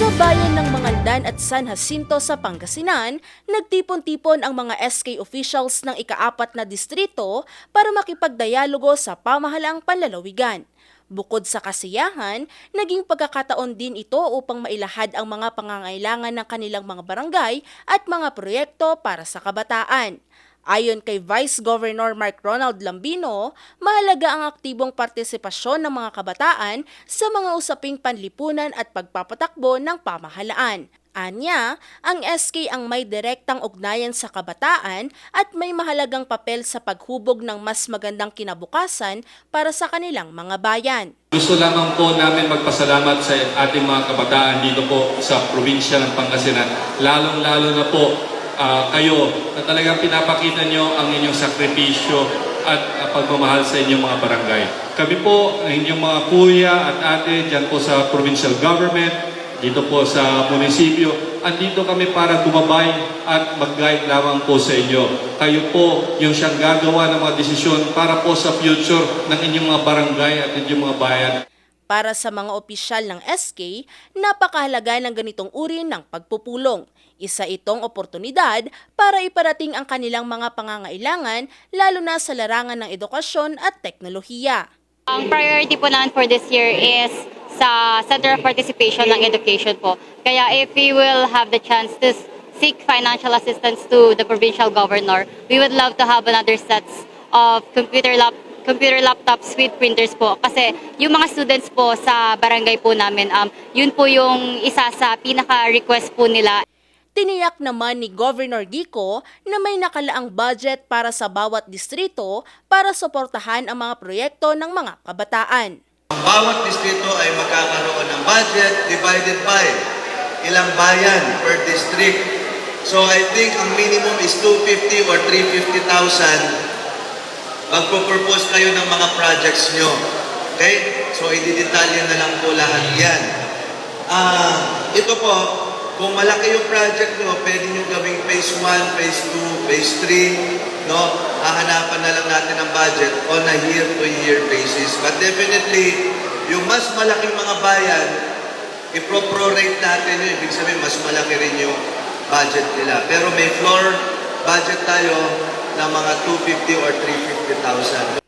Sa bayan ng Mangaldan at San Jacinto sa Pangasinan, nagtipon-tipon ang mga SK officials ng ikaapat na distrito para makipagdialogo sa pamahalaang panlalawigan. Bukod sa kasiyahan, naging pagkakataon din ito upang mailahad ang mga pangangailangan ng kanilang mga barangay at mga proyekto para sa kabataan. Ayon kay Vice Governor Mark Ronald Lambino, mahalaga ang aktibong partisipasyon ng mga kabataan sa mga usaping panlipunan at pagpapatakbo ng pamahalaan. Anya, ang SK ang may direktang ugnayan sa kabataan at may mahalagang papel sa paghubog ng mas magandang kinabukasan para sa kanilang mga bayan. Gusto lamang po namin magpasalamat sa ating mga kabataan dito po sa probinsya ng Pangasinan. Lalong-lalo na po ah, kayo na talagang pinapakita nyo ang inyong sakripisyo at ah, pagmamahal sa inyong mga barangay. Kami po, inyong mga kuya at ate dyan po sa provincial government, dito po sa munisipyo, andito kami para gumabay at mag-guide lamang po sa inyo. Kayo po yung siyang gagawa ng mga desisyon para po sa future ng inyong mga barangay at inyong mga bayan. Para sa mga opisyal ng SK, napakahalaga ng ganitong uri ng pagpupulong. Isa itong oportunidad para iparating ang kanilang mga pangangailangan lalo na sa larangan ng edukasyon at teknolohiya. Ang priority po namin for this year is sa Center of Participation ng Education po. Kaya if we will have the chance to seek financial assistance to the provincial governor, we would love to have another sets of computer lap computer laptops with printers po kasi yung mga students po sa barangay po namin um yun po yung isa sa pinaka request po nila Tiniyak naman ni Governor Gico na may nakalaang budget para sa bawat distrito para suportahan ang mga proyekto ng mga kabataan. Ang bawat distrito ay magkakaroon ng budget divided by ilang bayan per district. So I think ang minimum is 250 or 350,000. Magpo-propose kayo ng mga projects nyo. Okay? So ididetalye na lang po lahat yan. Ah, ito po, kung malaki yung project nyo, pwede nyo gawing phase 1, phase 2, phase 3, no? Hahanapan na lang natin ang budget on a year-to-year basis. But definitely, yung mas malaking mga bayan, ipro-prorate natin yun. Ibig sabihin, mas malaki rin yung budget nila. Pero may floor budget tayo na mga 250 or 350,000.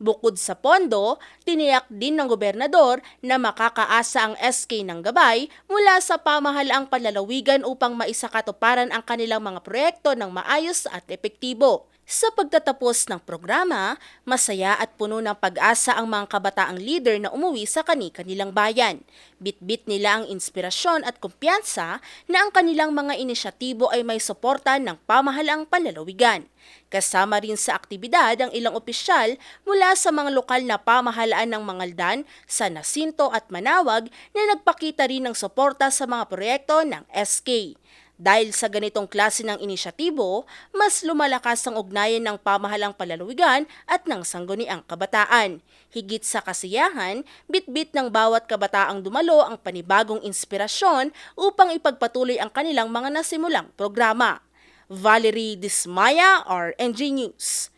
Bukod sa pondo, tiniyak din ng gobernador na makakaasa ang SK ng gabay mula sa pamahalaang panlalawigan upang maisakatuparan ang kanilang mga proyekto ng maayos at epektibo. Sa pagtatapos ng programa, masaya at puno ng pag-asa ang mga kabataang leader na umuwi sa kani-kanilang bayan. Bitbit nila ang inspirasyon at kumpiyansa na ang kanilang mga inisyatibo ay may suporta ng pamahalaang panlalawigan. Kasama rin sa aktibidad ang ilang opisyal mula sa mga lokal na pamahalaan ng Mangaldan, San Jacinto at Manawag na nagpakita rin ng suporta sa mga proyekto ng SK. Dahil sa ganitong klase ng inisyatibo, mas lumalakas ang ugnayan ng pamahalang palalawigan at ng sangguniang kabataan. Higit sa kasiyahan, bitbit ng bawat kabataang dumalo ang panibagong inspirasyon upang ipagpatuloy ang kanilang mga nasimulang programa. Valerie Dismaya, RNG News.